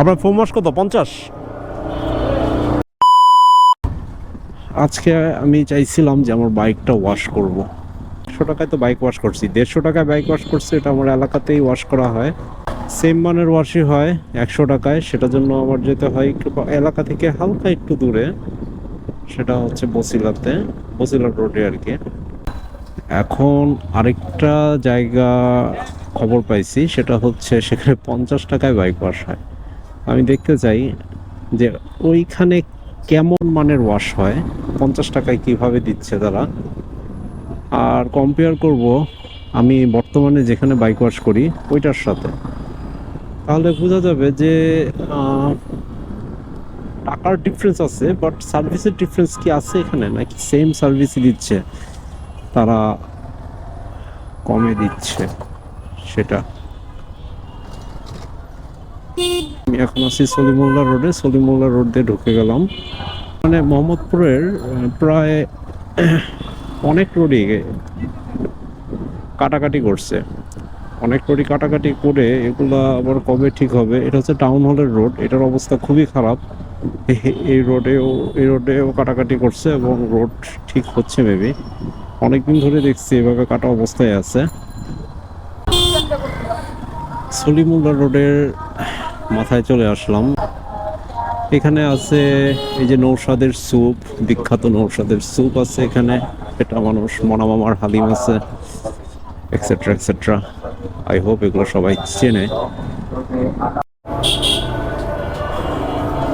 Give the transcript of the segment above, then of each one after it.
আপনার foam wash কত? পঞ্চাশ? আজকে আমি চাইছিলাম যে আমার বাইকটা ওয়াশ করব। একশো টাকায় তো বাইক ওয়াশ করছি। দেড়শো টাকায় বাইক ওয়াশ করছি, এটা আমার এলাকাতেই ওয়াশ করা হয়। সেম মানের ওয়াশই হয়, একশো টাকায়। সেটার জন্য আমার যেতে হয় একটু এলাকা থেকে হালকা একটু দূরে। সেটা হচ্ছে বসিলাতে বসিলা রোডে আর কি। এখন আরেকটা জায়গা খবর পাইছি, সেটা হচ্ছে সেখানে পঞ্চাশ টাকায় বাইক ওয়াশ হয়। আমি দেখতে চাই যে ওইখানে কেমন মানের ওয়াশ হয়, পঞ্চাশ টাকায় কীভাবে দিচ্ছে তারা। আর কম্পেয়ার করব, আমি বর্তমানে যেখানে বাইক ওয়াশ করি, ওইটার সাথে। তাহলে বোঝা যাবে যে টাকার ডিফারেন্স আছে বাট সার্ভিসের ডিফারেন্স কি আছে এখানে? নাকি সেম সার্ভিসই দিচ্ছে? তারা কমে দিচ্ছে, সেটা। আমি এখন আছি সলিমুল্লাহ রোডে, সলিমুল্লাহ রোড দিয়ে ঢুকে গেলাম। মানে মোহাম্মদপুরের প্রায় অনেক রোডই কাটাকাটি করছে। অনেক রোডই কাটাকাটি করে এগুলা আবার কবে ঠিক হবে? এটা হচ্ছে টাউন হলের রোড, এটার অবস্থা খুবই খারাপ। এই রোডেও এই রোডেও কাটাকাটি করছে এবং রোড ঠিক হচ্ছে মেবি অনেকদিন ধরে দেখছি এভাবে কাটা অবস্থায় আছে। সলিমুল্লাহ রোডের মাথায় চলে আসলাম। এখানে আছে এই যে নৌসাদের স্যুপ, বিখ্যাত নৌসাদের স্যুপ আছে এখানে। এটা মানুষ, মনামামার হালিম আছে এক্সেট্রা এক্সেট্রা আই হোপ এগুলো সবাই চেনে।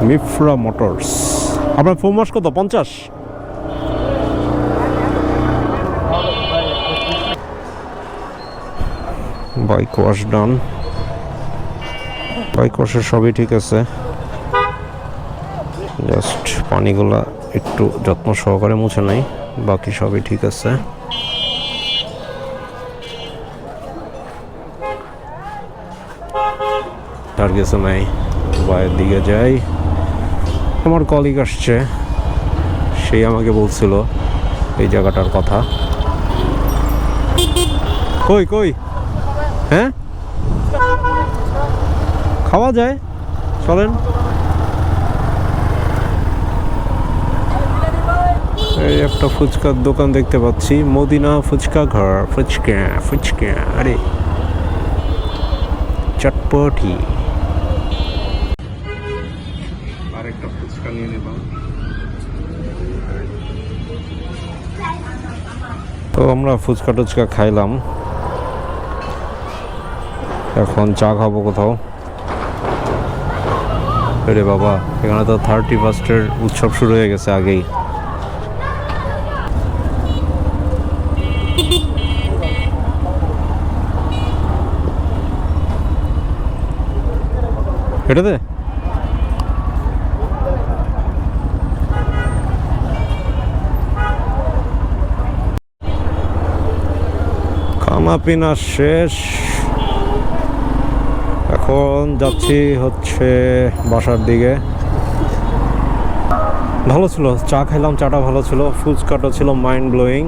মিফরা মোটরস। আপনার ফোন মাস কত? পঞ্চাশ? বাইক ওয়াশ ডান বাইক সবই ঠিক আছে। জাস্ট পানিগুলা একটু যত্ন সহকারে মুছে নাই, বাকি সবই ঠিক আছে। আর কিছু নাই বাইরের দিকে যাই। আমার কলিগ আসছে, সেই আমাকে বলছিল এই জায়গাটার কথা। কই কই? হ্যাঁ? খাওয়া যায়, চলেন। এই একটা ফুচকার দোকান দেখতে পাচ্ছি, মদিনা ফুচকা ঘর, ফুচকা ফুচকা, আরে। চটপটি। ফুচকা নিয়ে নিলাম তো আমরা ফুচকা টুচকা খাইলাম। এখন চা খাব কোথাও। রে বাবা, এখানে তো থার্টি ফার্স্টের উৎসব শুরু হয়ে গেছে আগেই। এটাতে খানা পিনা শেষ। এখন যাচ্ছি হচ্ছে বাসার দিকে। ভালো ছিল, চা খাইলাম, চাটা ভালো ছিল, ফুচকাটা ছিল মাইন্ড ব্লোয়িং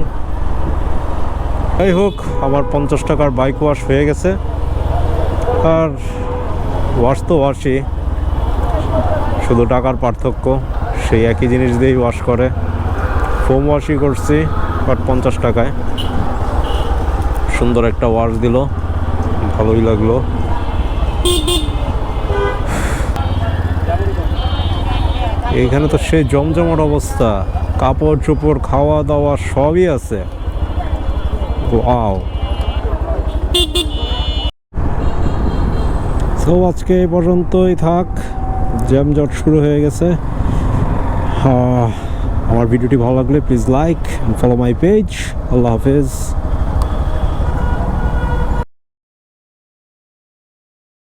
যাই হোক, আমার পঞ্চাশ টাকার বাইক ওয়াশ হয়ে গেছে। আর ওয়াশ তো ওয়াশই শুধু টাকার পার্থক্য, সেই একই জিনিস দিয়েই ওয়াশ করে। ফোম ওয়াশই করছি বাট পঞ্চাশ টাকায়। সুন্দর একটা ওয়াশ দিল, ভালোই লাগল। এইখানে তো সেই জমজমাট অবস্থা। কাপড় চোপড়, খাওয়া দাওয়া সবই আছে। তো আজকে এই পর্যন্তই থাক। জ্যামজট শুরু হয়ে গেছে। আমার ভিডিওটি ভালো লাগলে please like follow my page আল্লাহ হাফেজ।